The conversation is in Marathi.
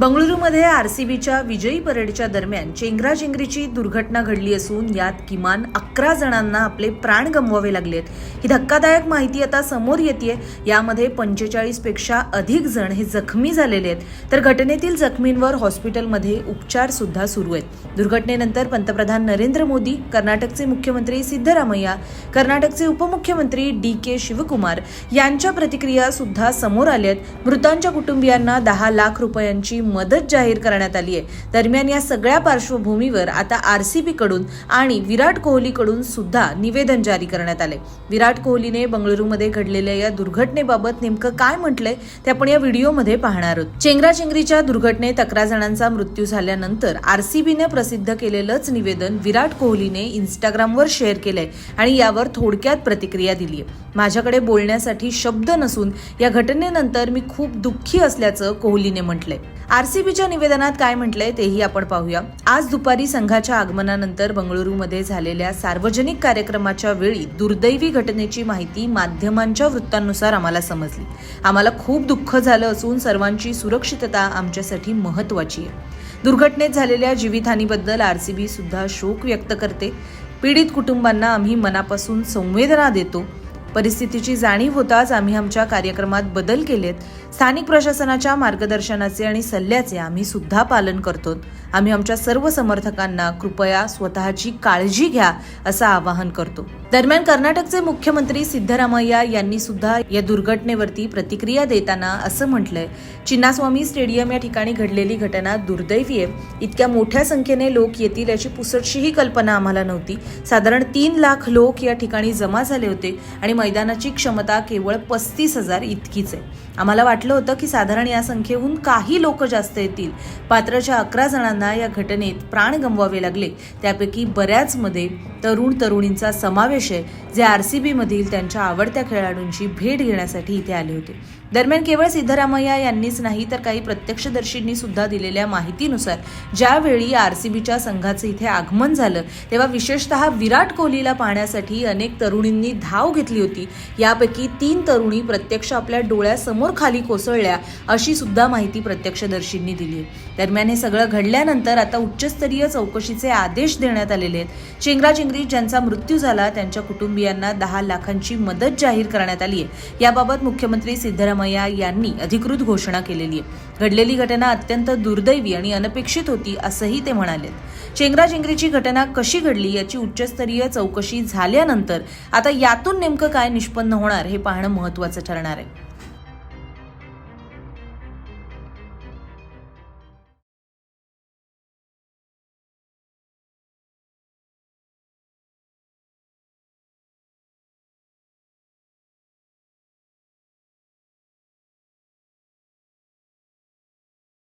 बंगळुरूमध्ये आरसीबीच्या विजयी परेडच्या दरम्यान चेंगराचेंगरीची दुर्घटना घडली असून यात किमान अकरा जणांना आपले प्राण गमवावे लागलेत ही धक्कादायक माहिती आता समोर येते यामध्ये पंचेचाळीसपेक्षा अधिक जण हे जखमी झालेले आहेत. तर घटनेतील जखमींवर हॉस्पिटलमध्ये उपचार सुद्धा सुरू आहेत. दुर्घटनेनंतर पंतप्रधान नरेंद्र मोदी कर्नाटकचे मुख्यमंत्री सिद्धरामय्या कर्नाटकचे उपमुख्यमंत्री डी के शिवकुमार यांच्या प्रतिक्रिया सुद्धा समोर आल्यात मृतांच्या कुटुंबियांना दहा लाख रुपयांची मदत जाहीर करण्यात आली आहे. दरम्यान या सगळ्या पार्श्वभूमीवर आता आरसीबी कडून आणि विराट कोहलीकडून सुद्धा निवेदन जारी करण्यात आले विराट कोहलीने बंगळुरूमध्ये घडलेल्या या दुर्घटनेबाबत नेमकं काय म्हटलंय ते आपण या व्हिडिओमध्ये पाहणार आहोत. चेंगराचेंगरीच्या दुर्घटनेत अकरा जणांचा मृत्यू झाल्यानंतर आरसीबीने प्रसिद्ध केलेलंच निवेदन विराट कोहलीने इंस्टाग्रामवर शेअर केलंय आणि यावर थोडक्यात प्रतिक्रिया दिली आहे माझ्याकडे बोलण्यासाठी शब्द नसून या घटनेनंतर मी खूप दुःखी असल्याचं कोहलीने म्हटलंय. आरसीबीच्या निवेदनात काय म्हटलंय तेही आपण पाहूया. आज दुपारी संघाच्या आगमनानंतर बंगळुरूमध्ये झालेल्या सार्वजनिक कार्यक्रमाच्या वेळी दुर्दैवी घटनेची माहिती माध्यमांच्या वृत्तांनुसार आम्हाला समजली. आम्हाला खूप दुःख झालं असून सर्वांची सुरक्षितता आमच्यासाठी महत्वाची आहे. दुर्घटनेत झालेल्या जीवितहानीबद्दल आरसीबी सुद्धा शोक व्यक्त करते. पीडित कुटुंबांना आम्ही मनापासून संवेदना देतो. परिस्थितीची जाणीव होताच आम्ही आमच्या कार्यक्रमात बदल केलेत. स्थानिक प्रशासनाच्या मार्गदर्शनाचे आणि सल्ल्याचे आम्ही सुद्धा पालन करतो. आम्ही आमच्या सर्व समर्थकांना कृपया स्वतःची काळजी घ्या असं आवाहन करतो. दरम्यान कर्नाटकचे मुख्यमंत्री सिद्धरामय्या यांनी सुद्धा या दुर्घटनेवरती प्रतिक्रिया देताना असं म्हटलंय. चिन्नास्वामी स्टेडियम या ठिकाणी घडलेली घटना दुर्दैवी आहे. इतक्या मोठ्या संख्येने लोक येतील याची पुसटशीही कल्पना आम्हाला नव्हती. साधारण तीन लाख लोक या ठिकाणी जमा झाले होते आणि मैदानाची क्षमता केवळ पस्तीस हजार इतकीच आहे. आम्हाला वाटलं होतं की साधारण या संख्येहून काही लोक जास्त येतील. पात्रच्या अकरा जणांना या घटनेत प्राण गमवावे लागले. त्यापैकी बऱ्याचमध्ये तरुण तरुणींचा समावेश आहे जे आर सी बीमधील त्यांच्या आवडत्या खेळाडूंची भेट घेण्यासाठी इथे आले होते. दरम्यान केवळ सिद्धरामय्या यांनीच नाही तर काही प्रत्यक्षदर्शींनी सुद्धा दिलेल्या माहितीनुसार ज्यावेळी आरसीबीच्या संघाचं इथे आगमन झालं तेव्हा विशेषतः विराट कोहलीला पाहण्यासाठी अनेक तरुणींनी धाव घेतली होती. यापैकी तीन तरुणी प्रत्यक्ष आपल्या डोळ्यासमोर खाली कोसळल्या अशी सुद्धा माहिती प्रत्यक्षदर्शींनी दिली. दरम्यान हे सगळं घडल्यानंतर आता उच्चस्तरीय चौकशीचे आदेश देण्यात आलेले आहेत. चेंगराचेंगरीत ज्यांचा मृत्यू झाला त्यांच्या कुटुंबियांना दहा लाखांची मदत जाहीर करण्यात आली आहे. याबाबत मुख्यमंत्री सिद्धरामय्या यांनी अधिकृत घोषणा केलेली आहे. घडलेली घटना अत्यंत दुर्दैवी आणि अनपेक्षित होती असंही ते म्हणालेत चेंगराचेंगरीची घटना कशी घडली याची उच्चस्तरीय चौकशी झाल्यानंतर आता यातून नेमकं काय निष्पन्न होणार हे पाहणं महत्वाचं ठरणार आहे.